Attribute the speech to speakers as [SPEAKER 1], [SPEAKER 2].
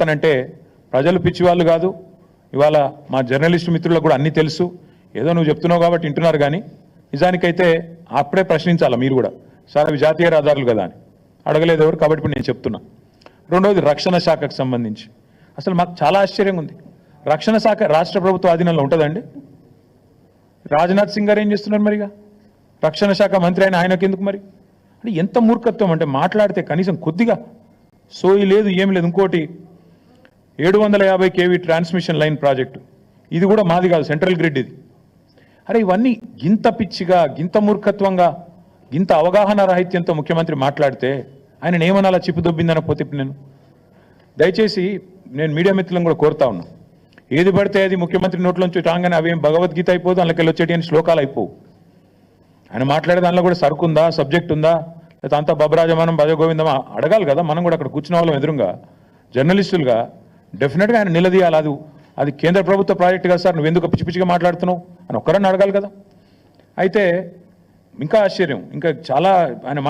[SPEAKER 1] మాట్లాడతానంటే ప్రజలు పిచ్చివాళ్ళు కాదు. ఇవాళ మా జర్నలిస్ట్ మిత్రులకు కూడా అన్నీ తెలుసు. ఏదో నువ్వు చెప్తున్నావు కాబట్టి వింటున్నారు కానీ నిజానికైతే అప్పుడే ప్రశ్నించాలా మీరు కూడా? సార్ అవి జాతీయ రహదారులు కదా అని. అడగలేదు ఎవరు కాబట్టి ఇప్పుడు నేను చెప్తున్నా. రెండవది రక్షణ శాఖకు సంబంధించి. అసలు మాకు చాలా ఆశ్చర్యంగా ఉంది. రక్షణ శాఖ రాష్ట్ర ప్రభుత్వ ఆధీనంలో ఉంటుందండి రాజ్నాథ్ సింగ్ గారు ఏం చేస్తున్నారు మరిగా? రక్షణ శాఖ మంత్రి అయిన ఆయనకి ఎందుకు మరి? అంటే ఎంత మూర్ఖత్వం అంటే మాట్లాడితే కనీసం కొద్దిగా సోయి లేదు ఏమి లేదు. ఇంకోటి ఏడు వందల యాభై కేవీ ట్రాన్స్మిషన్ లైన్ ప్రాజెక్టు. ఇది కూడా మాది కాదు సెంట్రల్ గ్రిడ్ ఇది. అరే ఇవన్నీ గింత పిచ్చిగా గింత మూర్ఖత్వంగా గింత అవగాహన రాహిత్యంతో ముఖ్యమంత్రి మాట్లాడితే ఆయన ఏమనాలా చిప్పు పోతే నేను? దయచేసి నేను మీడియా మిత్రులను కూడా కోరుతా ఉన్నా. ఏది పడితే అది ముఖ్యమంత్రి నోట్లోంచి రాగానే అవేం భగవద్గీత అయిపోదు అందులోకి వచ్చేటి అని శ్లోకాలు అయిపోవు. ఆయన మాట్లాడే దానిలో కూడా సరుకు ఉందా సబ్జెక్ట్ ఉందా లేదా అంతా బబరాజమానం భజగోవిందమా? అడగాలి కదా మనం కూడా అక్కడ కూర్చున్న వాళ్ళం ఎదురుగా జర్నలిస్టులుగా డెఫినెట్గా ఆయన నిలదీయాలి అది అది కేంద్ర ప్రభుత్వ ప్రాజెక్ట్ కదా సార్ నువ్వు ఎందుకు పిచ్చి పిచ్చిగా మాట్లాడుతున్నావు? అని ఒక్కరన్నా అడగాలి కదా. అయితే ఇంకా ఆశ్చర్యం ఇంకా చాలా ఆయన